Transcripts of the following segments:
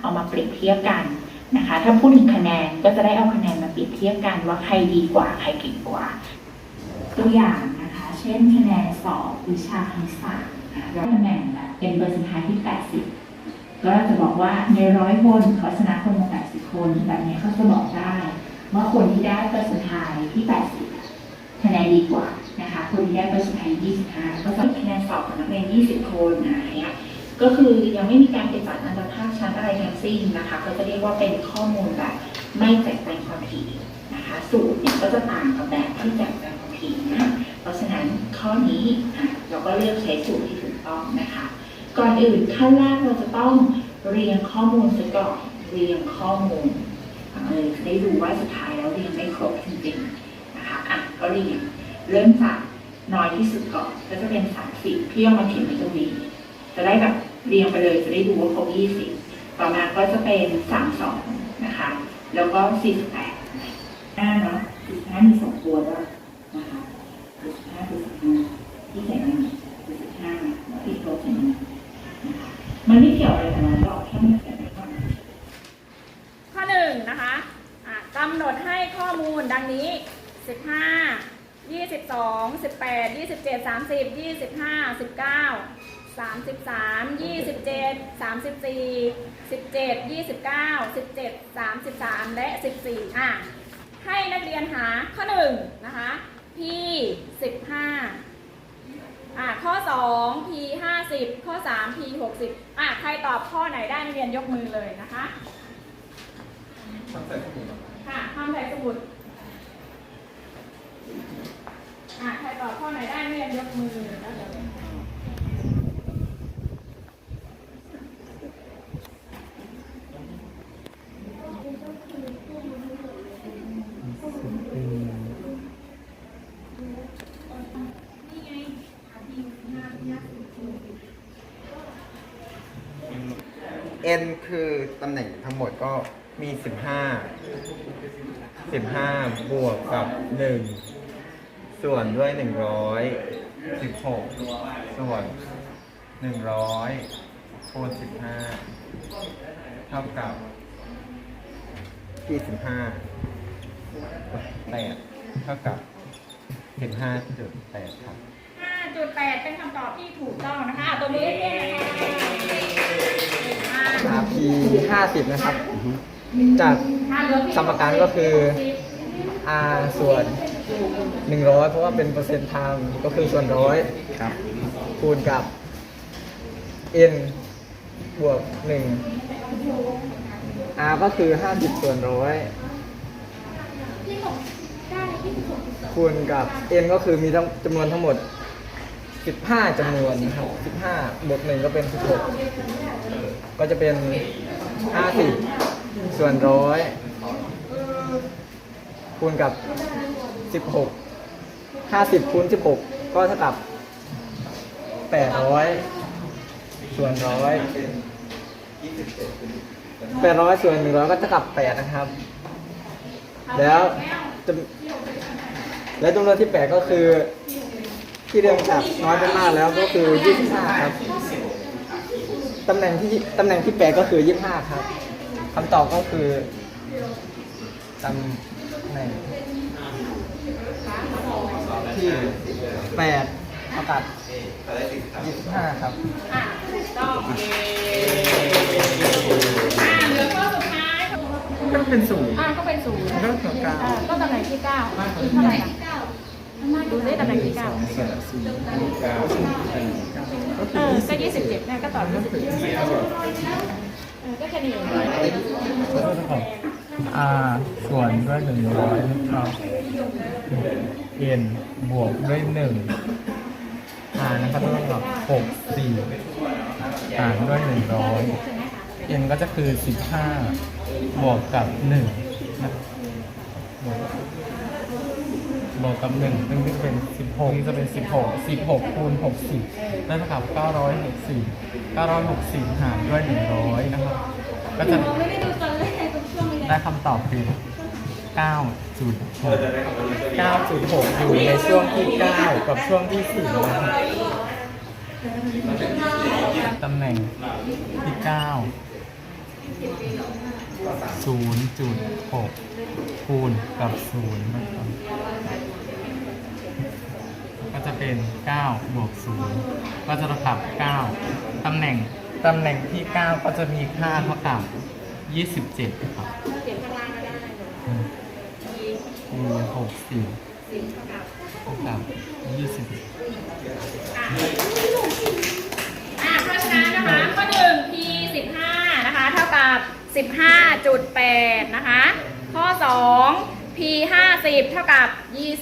เอามาเปรียบเทียบกันนะคะ ถ้าพูดถึงคะแนนก็จะได้เอาคะแนนมาเปรียบเทียบกันว่าใครดีกว่าใครเก่งกว่า ตัวอย่างนะคะ เช่นคะแนนสอบวิชาคณิตศาสตร์นะคะแล้วตำแหน่งแบบเป็นเปอร์เซ็นต์ทายที่ 80 ก็เราจะบอกว่าในร้อยคนเขาชนะคนมา80 คนแบบนี้เขาจะบอกได้ว่าคนที่ได้เปอร์เซ็นต์ทายที่ 80 คะแนนดีกว่านะคะ คนที่ได้เปอร์เซ็นต์ทาย25 ก็จะคะแนนสอบของนักเรียน 20 คนอะไรเงี้ย ก็คือยังไม่มีการไปจัดอันดับภาคชั้นอะไรทั้งสิ้นนะคะ ก็จะเรียกว่าเป็นข้อมูลแบบไม่แจกแจงความถี่นะคะ สูตรเนี่ยก็จะต่างกับแบบที่แจกแจงความถี่นะเพราะฉะนั้นข้อนี้เราก็เลือกใช้สูตรที่ถูกต้องนะคะ ก่อนอื่นขั้นแรกเราจะต้องเรียงข้อมูลซะก่อนเรียงข้อมูลเลยได้ดูว่าสุดท้ายแล้วเรียงไม่ครบจริงๆนะคะอะก็เรียงเริ่มจากน้อยที่สุดก่อนก็จะเป็น30พี่เอามาเขียนไว้ตรงนี้จะได้แบบ เรียงไปเลยจะได้ดูว่าครบ20 ต่อมาก็จะเป็น 32 นะคะ แล้วก็ 48ห้าเนาะ45มีสองตัวด้วยนะคะ45 45ที่เขียนมา45แล้วที่โต๊ะเขียนมานะคะมันไม่เกี่ยวอะไรกับเราหรอกแค่มันเขียข้อหนึ่งนะคะกำหนดให้ข้อมูลดังนี้ 15 22 18 27 30 25 19 33 27 34 17 29 17 33และ14อะให้นักเรียนหาข้อหนึ่งนะคะ p 15อะข้อ2 p 50ข้อ3 p 60อะใครตอบข้อไหนได้นักเรียนยกมือเลยนะคะค่ะทำใส่สมุดอะใครตอบข้อไหนได้เรียนยกมือแล้วเดี๋ยว n คือตำแหน่งทั้งหมดก็มี 15 15 บวกกับ 1 ส่วนด้วย 100 16 ส่วน 100คูณ15 เท่ากับ25 8เท่ากับ 15.8 ครับ 5.8 เป็นคำตอบที่ถูกต้องนะคะ ตัวมือให้เพื่อนนะคะ เก่งมาก RP 50นะครับ จากอะเหลือพี่สมการก็คือ R ส่วน100เพราะว่าเป็นเปอร์เซ็นต์ไทม์ก็คือส่วนร้อยครับ คูณกับ N บวก1 R ก็คือ50ส่วนร้อยคูณกับ N ก็คือมีทั้งจำนวนทั้งหมด 15จำนวนนะครับ15บวก1ก็เป็น 16 ก็จะเป็น50ส่วนร้อยคูณกับ16 50คูณ16ก็เท่ากับ800ส่วนร้อย800ส่วน100ก็เท่ากับ8นะครับ แล้วจำและจำนวนที่8ก็คือ ที่เรียงจากน้อยเป็นมากแล้วก็คือ25ครับ ตำแหน่งที่ตำแหน่งที่8ก็คือ25ครับคำตอบก็คือตำแหน่งที่8เท่ากับ25ครับ อะถูกต้องเย้อะเหลือข้อสุดท้าย ก็เป็นศูนย์อะก็เป็นศูนย์ก็ส่วนกลางอะก็ตำแหน่งที่เก้าคือเท่าไหร่อะ ดูได้ตำแหน่งที่เก้าส่วนสี่เก้าก็เอคืออก็ยี่สิบเจ็ดเนี่ยก็ตอบยี่สิบเจ็ดเออก็แค่นี้เอง R ส่วนด้วยหนึ่งร้อยนะครับ N บวกด้วยหนึ่ง R นะครับเท่ากับหกสี่หารด้วยหนึ่งร้อย N ก็จะคือสิบห้าบวกกับหนึ่งนะบวก บวกกับหนึ่งซึ่งจะเป็นสิบหกจะเป็นสิบหกสิบหกคูณหกสิบได้เท่ากับเก้าร้อยหกสิบเก้าร้อยหกสิบหารด้วยหนึ่งร้อยนะครับก็จะได้คำตอบคือ9.6 9.6อยู่ในช่วงที่9กับช่วงที่4นะครับตำแหน่งที่9ศูนย์จุดหกคูณกับศูนย์นะครับก็ จะเป็น 9 บวก 0 ก็จะเท่ากับ 9 ตำแหน่งตำแหน่งที่ 9 ก็จะมีค่าเท่ากับ 27 ครับเขียนข้างล่างก็ได้อืม e มี64 10เท่ากับเท่ากับ20อะอะเพราะฉะนั้นนะคะข้อหนึ่ง p 15นะคะ เท่ากับ15.8นะคะ ข้อ2 p 50 เท่ากับ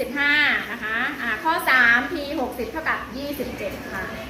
25 นะคะ อะข้อ 3 p 60 เท่ากับ 27 ค่ะ